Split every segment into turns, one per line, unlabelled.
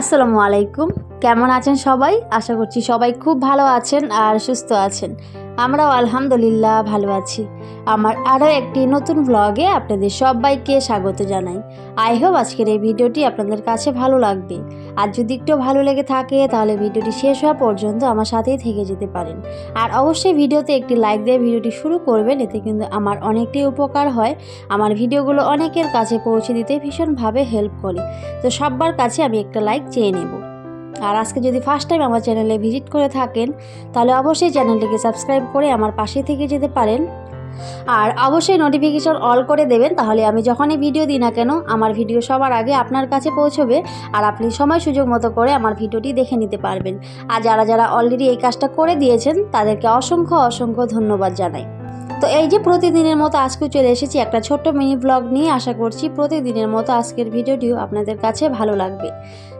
আসসালামু আলাইকুম। কেমন আছেন সবাই? আশা করছি সবাই খুব ভালো আছেন আর সুস্থ আছেন। আমরাও আলহামদুলিল্লাহ ভালো আছি। আমার আরও একটি নতুন ব্লগে আপনাদের সবাইকে স্বাগত জানাই। আই হোপ আজকের এই ভিডিওটি আপনাদের কাছে ভালো লাগবে। আর যদি একটু ভালো লেগে থাকে, তাহলে ভিডিওটি শেষ হওয়া পর্যন্ত আমার সাথেই থেকে যেতে পারেন। আর অবশ্যই ভিডিওতে একটি লাইক দিয়ে ভিডিওটি শুরু করবেন, এতে কিন্তু আমার অনেকটাই উপকার হয়। আমার ভিডিওগুলো অনেকের কাছে পৌঁছে দিতে ভীষণভাবে হেল্প করে। তো সবার কাছে আমি একটা লাইক চেয়ে নেব। আর আজকে যদি ফার্স্ট টাইম আমার চ্যানেলে ভিজিট করে থাকেন, তাহলে অবশ্যই চ্যানেলটিকে সাবস্ক্রাইব করে আমার পাশে থেকে যেতে পারেন। আর অবশ্যই নোটিফিকেশন অল করে দেবেন, তাহলে আমি যখনই ভিডিও দিই না কেন, আমার ভিডিও সবার আগে আপনার কাছে পৌঁছবে আর আপনি সময় সুযোগ মতো করে আমার ভিডিওটি দেখে নিতে পারবেন। আর যারা যারা অলরেডি এই কাজটা করে দিয়েছেন, তাদেরকে অসংখ্য অসংখ্য ধন্যবাদ জানাই। তো এই যে প্রতিদিনের মতো আজকে চলে এসেছি একটা ছোট্ট মিনি ব্লগ নিয়ে আশা করছি প্রতিদিনের মতো আজকের ভিডিওটিও আপনাদের কাছে ভালো লাগবে।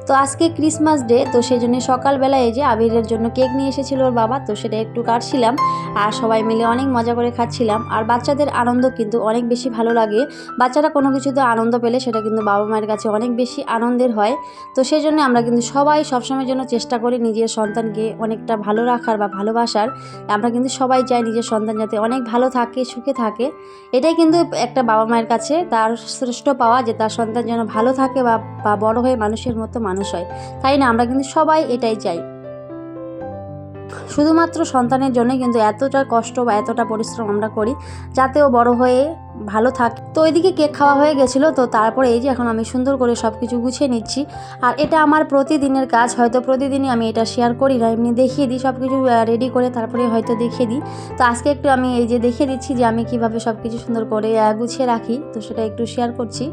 তো আজকে ক্রিসমাস ডে তো সেই জন্য সকালবেলা এই যে আবিরের জন্য কেক নিয়ে এসেছিল ওর বাবা, তো সেটা একটু কাটছিলাম আর সবাই মিলে অনেক মজা করে খাচ্ছিলাম। আর বাচ্চাদের আনন্দ কিন্তু অনেক বেশি ভালো লাগে। বাচ্চারা কোনো কিছুতে আনন্দ পেলে সেটা কিন্তু বাবা মায়ের কাছে অনেক বেশি আনন্দের হয়। তো সেই জন্য আমরা কিন্তু সবাই সবসময়ের জন্য চেষ্টা করি নিজের সন্তানকে অনেকটা ভালো রাখার বা ভালোবাসার। আমরা কিন্তু সবাই চাই নিজের সন্তান যাতে অনেক ভালো থাকে, সুখে থাকে। এটাই কিন্তু একটা বাবা মায়ের কাছে তার শ্রেষ্ঠ পাওয়া যে তার সন্তান যেন ভালো থাকে বা বড় হয়ে মানুষের মতো মানুষ হয়। তাই না? আমরা কিন্তু সবাই এটাই চাই। শুধুমাত্র সন্তানের জন্যই কিন্তু এতটা কষ্ট বা এতটা পরিশ্রম আমরা করি যাতে ও বড় হয়ে ভালো থাকে। তো ওইদিকে কেক খাওয়া হয়ে গেছিল, তো তারপরে এই যে এখন আমি সুন্দর করে সব কিছু গুছিয়ে নিচ্ছি। আর এটা আমার প্রতিদিনের কাজ, হয়তো প্রতিদিনই আমি এটা শেয়ার করি না, এমনি দেখিয়ে দিই সব কিছু রেডি করে তারপরে হয়তো দেখিয়ে দিই। তো আজকে একটু আমি এই যে দেখিয়ে দিচ্ছি যে আমি কীভাবে সব কিছু সুন্দর করে গুছিয়ে রাখি, তো সেটা একটু শেয়ার করছি।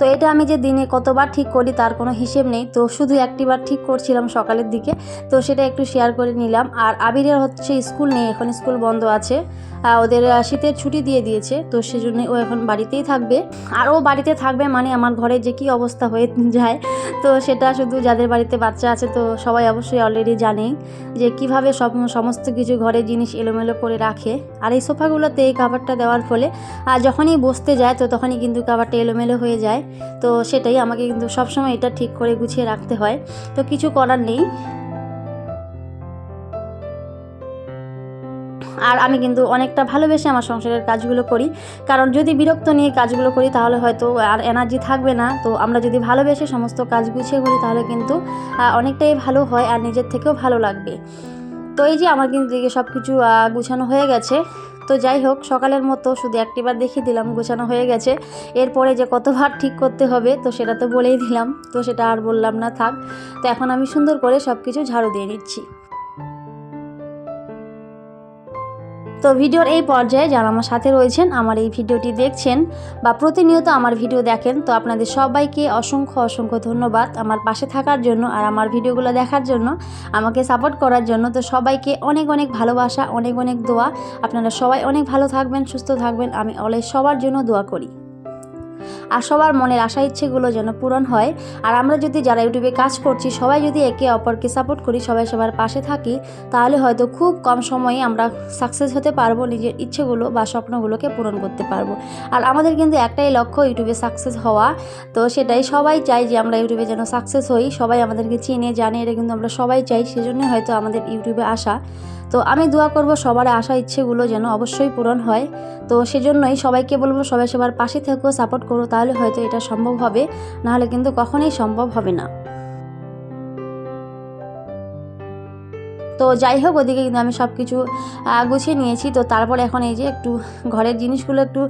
তো এটা আমি যে দিনে কতবার ঠিক করি তার কোনো হিসেব নেই। তো শুধু একটিবার ঠিক করছিলাম সকালের দিকে। তো সেটা একটু শেয়ার করে নিলাম। আর আবিরের হচ্ছে স্কুল নেই, এখন স্কুল বন্ধ আছে। ওদের শীতের ছুটি দিয়ে দিয়েছে। তো সেজন্য ও এখন বাড়িতেই থাকবে। আর ও বাড়িতে থাকবে মানে আমার ঘরে যে কী অবস্থা হয়ে যায়, তো সেটা শুধু যাদের বাড়িতে বাচ্চা আছে, তো সবাই অবশ্যই অলরেডি জানে যে কীভাবে সব, সমস্ত কিছু ঘরে জিনিস এলোমেলো করে রাখে। আর এই সোফাগুলোতে এই কাভারটা দেওয়ার ফলে আর যখনই বসতে যায়, তো তখনই কিন্তু কাভারটা এলোমেলো হয়ে যায়। তো সেটাই আমাকে কিন্তু সবসময় এটা ঠিক করে গুছিয়ে রাখতে হয়। তো কিছু করার নেই। আর আমি কিন্তু অনেকটা ভালোবেসে আমার সংসারের কাজগুলো করি। কারণ যদি বিরক্ত নিয়ে কাজগুলো করি, তাহলে হয়তো আর এনার্জি থাকবে না। তো আমরা যদি ভালোবেসে সমস্ত কাজ গুছিয়ে করি, তাহলে কিন্তু অনেকটাই ভালো হয় আর নিজের থেকেও ভালো লাগবে। তো এই যে আমার কিন্তু দিকে সব কিছু গুছানো হয়ে গেছে। তো যাই হোক, সকালের মতো শুধু একটিবার দেখিয়ে দিলাম, গোছানো হয়ে গেছে। এরপরে যে কতবার ঠিক করতে হবে, তো সেটা তো বলেই দিলাম। তো সেটা আর বললাম না, থাক। তো এখন আমি সুন্দর করে সব কিছু ঝাড়ু দিয়ে নিচ্ছি। তো ভিডিওর এই পর্যায়ে যারা আমার সাথে রয়েছেন, আমার এই ভিডিওটি দেখছেন বা প্রতিনিয়ত আমার ভিডিও দেখেন, তো আপনাদের সবাইকে অসংখ্য অসংখ্য ধন্যবাদ আমার পাশে থাকার জন্য আর আমার ভিডিওগুলো দেখার জন্য, আমাকে সাপোর্ট করার জন্য। তো সবাইকে অনেক অনেক ভালোবাসা, অনেক অনেক দোয়া। আপনারা সবাই অনেক ভালো থাকবেন, সুস্থ থাকবেন। আমি অলয় সবার জন্য দোয়া করি। আর সবার মনের আশা ইচ্ছেগুলো যেন পূরণ হয়। আর আমরা যদি যারা ইউটিউবে কাজ করছি, সবাই যদি একে অপরকে সাপোর্ট করি, সবাই সবার পাশে থাকি, তাহলে হয়তো খুব কম সময়ে আমরা সাকসেস হতে পারব, নিজের ইচ্ছেগুলো বা স্বপ্নগুলোকে পূরণ করতে পারব। আর আমাদের কিন্তু একটাই লক্ষ্য ইউটিউবে সাকসেস হওয়া। তো সেটাই সবাই চাই যে আমরা ইউটিউবে যেন সাকসেস হই, সবাই আমাদেরকে চিনে, জানে, এটা কিন্তু আমরা সবাই চাই, সেজন্যই হয়তো আমাদের ইউটিউবে আসা। তো আমি দোয়া করব সবার আশা ইচ্ছেগুলো যেন অবশ্যই পূরণ হয়। তো সেজন্যই সবাইকে বলব সবাই সবার পাশে থেকেও সাপোর্ট করো, তাহলে হয়তো এটা সম্ভব হবে, নাহলে কিন্তু কখনোই সম্ভব হবে না। তো যাই হোক, ওদিকে কিন্তু আমি সব কিছু গুছিয়ে নিয়েছি। তো তারপরে এখন এই যে একটু ঘরের জিনিসগুলো একটু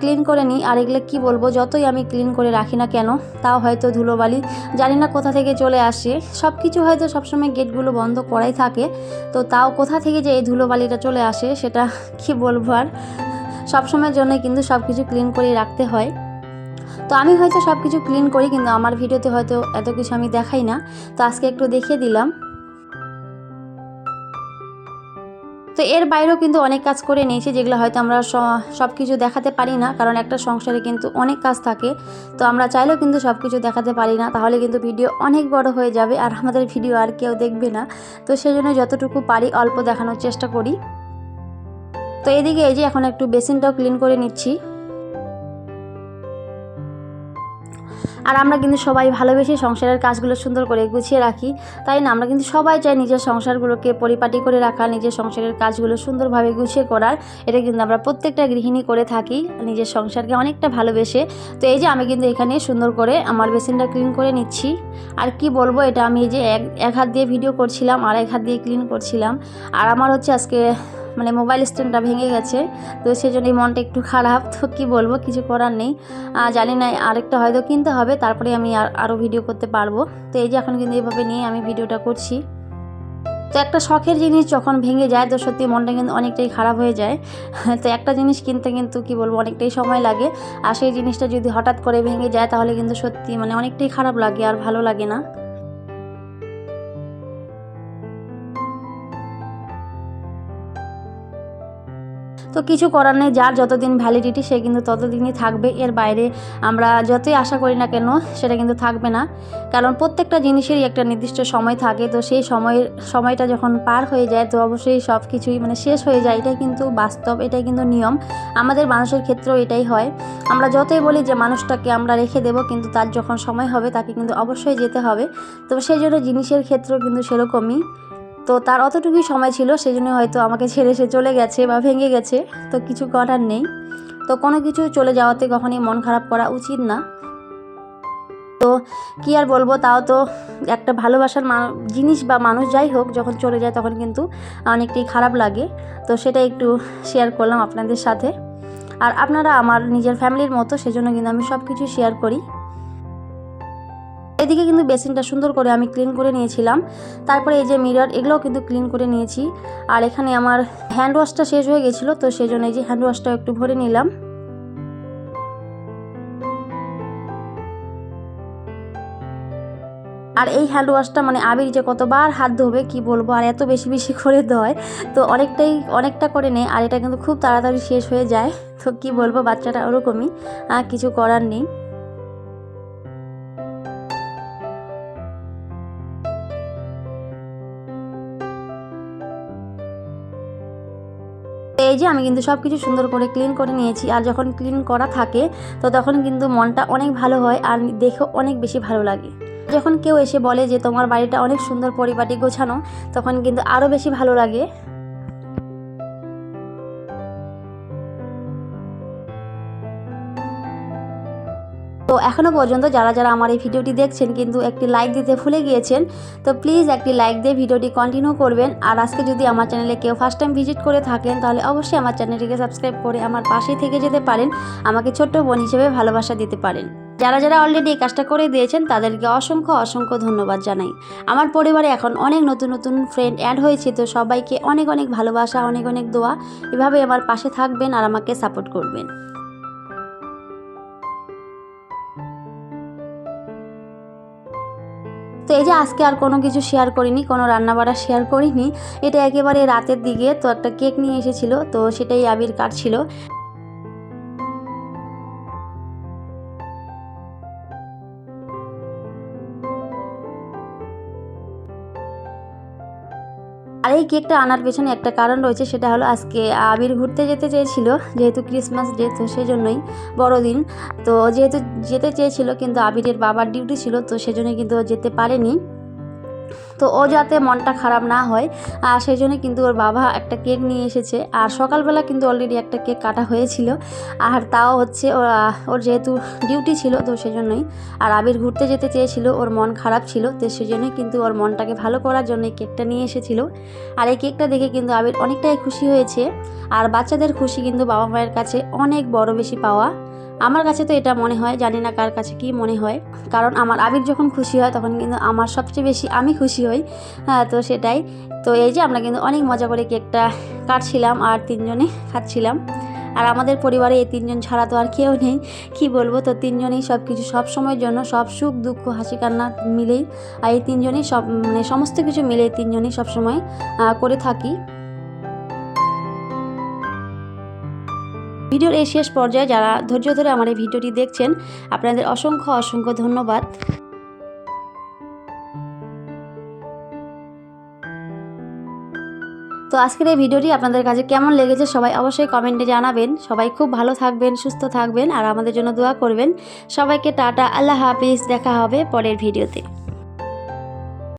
ক্লিন করে নিই। আর এগুলো কী বলব, যতই আমি ক্লিন করে রাখি না কেন, তাও হয়তো ধুলোবালি, জানি না কোথা থেকে চলে আসে। সব কিছু হয়তো সবসময় গেটগুলো বন্ধ করাই থাকে। তো তাও কোথা থেকে যে এই ধুলোবালিটা চলে আসে, সেটা কি বলব আর? সবসময়ের জন্য কিন্তু সব কিছু ক্লিন করে রাখতে হয়। তো আমি হয়তো সব কিছু ক্লিন করি, কিন্তু আমার ভিডিওতে হয়তো এত কিছু আমি দেখাই না। তো আজকে একটু দেখিয়ে দিলাম। তো এর বাইরেও কিন্তু অনেক কাজ করে নিয়েছি যেগুলো হয়তো আমরা সব কিছু দেখাতে পারি না, কারণ একটা সংসারে কিন্তু অনেক কাজ থাকে। তো আমরা চাইলেও কিন্তু সব কিছু দেখাতে পারি না, তাহলে কিন্তু ভিডিও অনেক বড় হয়ে যাবে আর আমাদের ভিডিও আর কেউ দেখবে না। তো সেই জন্য যতটুকু পারি অল্প দেখানোর চেষ্টা করি। তো এদিকে এই যে এখন একটু বেসিনটাও ক্লিন করে নিচ্ছি। আর আমরা কিন্তু সবাই ভালোবেসে সংসারের কাজগুলো সুন্দর করে গুছিয়ে রাখি, তাই না? আমরা কিন্তু সবাই চাই নিজের সংসারগুলোকে পরিপাটি করে রাখা, নিজের সংসারের কাজগুলো সুন্দরভাবে গুছিয়ে করার। এটা কিন্তু আমরা প্রত্যেকটা গৃহিণী করে থাকি, নিজের সংসারকে অনেকটা ভালোবেসে। তো এই যে আমি কিন্তু এখানে সুন্দর করে আমার বেসিনটা ক্লিন করে নিচ্ছি। আর কি বলব এটা, আমি এই যে এক এক হাত দিয়ে ভিডিও করছিলাম আর এক হাত দিয়ে ক্লিন করছিলাম। আর আমার হচ্ছে আজকে মানে মোবাইল স্ট্যান্ডটা ভেঙে গেছে। তো সেই জন্য এই মনটা একটু খারাপ। তো কী বলব? কিছু করার নেই। জানি না আরেকটা হয়তো কিনতে হবে, তারপরে আমি আর আরও ভিডিও করতে পারব। তো এই যে এখন কিন্তু এইভাবে নিয়ে আমি ভিডিওটা করছি। তো একটা শখের জিনিস যখন ভেঙে যায়, তো সত্যি মনটা কিন্তু অনেকটাই খারাপ হয়ে যায়। তো একটা জিনিস কিনতে কিন্তু কি বলব? অনেকটাই সময় লাগে। আর সেই জিনিসটা যদি হঠাৎ করে ভেঙে যায়, তাহলে কিন্তু সত্যি মানে অনেকটাই খারাপ লাগে, আর ভালো লাগে না। তো কিছু করার নেই, যার যতদিন ভ্যালিডিটি সে কিন্তু ততদিনই থাকবে। এর বাইরে আমরা যতই আশা করি না কেন, সেটা কিন্তু থাকবে না। কারণ প্রত্যেকটা জিনিসেরই একটা নির্দিষ্ট সময় থাকে, তো সেই সময়ের, সময়টা যখন পার হয়ে যায়, তো অবশ্যই সব কিছুই মানে শেষ হয়ে যায়। এটাই কিন্তু বাস্তব, এটাই কিন্তু নিয়ম। আমাদের মানুষের ক্ষেত্রেও এটাই হয়। আমরা যতই বলি যে মানুষটাকে আমরা রেখে দেবো, কিন্তু তার যখন সময় হবে, তাকে কিন্তু অবশ্যই যেতে হবে। তো সেই জন্য জিনিসের ক্ষেত্রেও কিন্তু সেরকমই। তো তার অতটুকুই সময় ছিল সেই জন্য হয়তো আমাকে ছেড়ে সে চলে গেছে বা ভেঙে গেছে। তো কিছু করার নেই। তো কোনো কিছু চলে যাওয়াতে কখনই মন খারাপ করা উচিত না। তো কি আর বলব, তাও তো একটা ভালোবাসার জিনিস বা মানুষ যাই হোক, যখন চলে যায় তখন কিন্তু অনেকটাই খারাপ লাগে। তো সেটা একটু শেয়ার করলাম আপনাদের সাথে। আর আপনারা আমার নিজের ফ্যামিলির মতো, সেজন্য কিন্তু আমি সব কিছু শেয়ার করি। এদিকে কিন্তু বেসিনটা সুন্দর করে আমি ক্লিন করে নিয়েছিলাম। তারপরে এই যে মিরর, এগুলোও কিন্তু ক্লিন করে নিয়েছি। আর এখানে আমার হ্যান্ড ওয়াশটা শেষ হয়ে গেছিল, তো সেই জন্য এই যে হ্যান্ড ওয়াশটাও একটু ভরে নিলাম। আর এই হ্যান্ড ওয়াশটা মানে আবির যে কতবার হাত ধোবে, কি বলব, আর এত বেশি বেশি করে দেয় তো অনেকটাই, অনেকটা করে নেয়, আর এটা কিন্তু খুব তাড়াতাড়ি শেষ হয়ে যায়। তো কি বলব, বাচ্চাটা ওরকমই, আর কিছু করার নেই। যে আমি কিন্তু সব কিছু সুন্দর করে ক্লিন করে নিয়েছি। আর যখন ক্লিন করা থাকে, তো তখন কিন্তু মনটা অনেক ভালো হয় আর দেখেও অনেক বেশি ভালো লাগে। যখন কেউ এসে বলে যে, তোমার বাড়িটা অনেক সুন্দর, পরিপাটি, গোছানো, তখন কিন্তু আরও বেশি ভালো লাগে। তো এখনও পর্যন্ত যারা যারা আমার এই ভিডিওটি দেখছেন কিন্তু একটি লাইক দিতে ভুলে গিয়েছেন, তো প্লিজ একটি লাইক দিয়ে ভিডিওটি কন্টিনিউ করবেন। আর আজকে যদি আমার চ্যানেলে কেউ ফার্স্ট টাইম ভিজিট করে থাকেন, তাহলে অবশ্যই আমার চ্যানেলটিকে সাবস্ক্রাইব করে আমার পাশেই থেকে যেতে পারেন, আমাকে ছোট্ট বোন হিসেবে ভালোবাসা দিতে পারেন। যারা যারা অলরেডি এই কাজটা করে দিয়েছেন, তাদেরকে অসংখ্য অসংখ্য ধন্যবাদ জানাই। আমার পরিবারে এখন অনেক নতুন নতুন ফ্রেন্ড অ্যাড হয়েছে, তো সবাইকে অনেক অনেক ভালোবাসা, অনেক অনেক দোয়া। এভাবে আমার পাশে থাকবেন আর আমাকে সাপোর্ট করবেন। এই যে আজকে আর কোনো কিছু শেয়ার করিনি, কোনো রান্নাবাড়া শেয়ার করিনি। এটা একেবারে রাতের দিকে তো একটা কেক নিয়ে এসেছিল, তো সেটাই আবির কাটছিল। এই কেকটা আনার পেছনে একটা কারণ রয়েছে সেটা হলো আজকে আবির ঘুরতে যেতে চেয়েছিল, যেহেতু ক্রিসমাস ডে, তো সেজন্যই বড়দিন। তো যেহেতু যেতে চেয়েছিল কিন্তু আবিরের বাবার ডিউটি ছিল, তো সেজন্য কিন্তু যেতে পারেনি। তো ও যাতে মনটা খারাপ না হয়, আর সেই জন্য কিন্তু ওর বাবা একটা কেক নিয়ে এসেছে। আর সকালবেলা কিন্তু অলরেডি একটা কেক কাটা হয়েছিল। আর তাও হচ্ছে ওর যেহেতু ডিউটি ছিল, তো সেজন্যই আর আবির ঘুরতে যেতে চেয়েছিল, ওর মন খারাপ ছিল, তো সেই সেজন্যই কিন্তু ওর মনটাকে ভালো করার জন্য কেকটা নিয়ে এসেছিল। আর এই কেকটা দেখে কিন্তু আবির অনেকটাই খুশি হয়েছে। আর বাচ্চাদের খুশি কিন্তু বাবা মায়ের কাছে অনেক বড় বেশি পাওয়া আমার কাছে তো এটা মনে হয়, জানি না কার কাছে কি মনে হয়। কারণ আমার আবির যখন খুশি হয়, তখন কিন্তু আমার সবচেয়ে বেশি আমি খুশি হই। হ্যাঁ তো সেটাই। তো এই যে আমরা কিন্তু অনেক মজা করে কেকটা কাটছিলাম আর তিনজনে খাচ্ছিলাম। আর আমাদের পরিবারে এই তিনজন ছাড়া তো আর কেউ নেই। কি বলব, তো তিনজনেই সব কিছু সব সময়ের জন্য সব সুখ, দুঃখ, হাসি, কান্না মিলেই, আর এই তিনজনেই সব মানে সমস্ত কিছু মিলে তিনজনেই সবসময় করে থাকি। ভিডিওর এই শেষ পর্যায়ে যারা ধৈর্য ধরে আমার এই ভিডিওটি দেখছেন, আপনাদের অসংখ্য অসংখ্য ধন্যবাদ। তো আজকের এই ভিডিওটি আপনাদের কাছে কেমন লেগেছে সবাই অবশ্যই কমেন্টে জানাবেন। সবাই খুব ভালো থাকবেন, সুস্থ থাকবেন আর আমাদের জন্য দোয়া করবেন। সবাইকে টাটা, আল্লাহ হাফিজ, দেখা হবে পরের ভিডিওতে।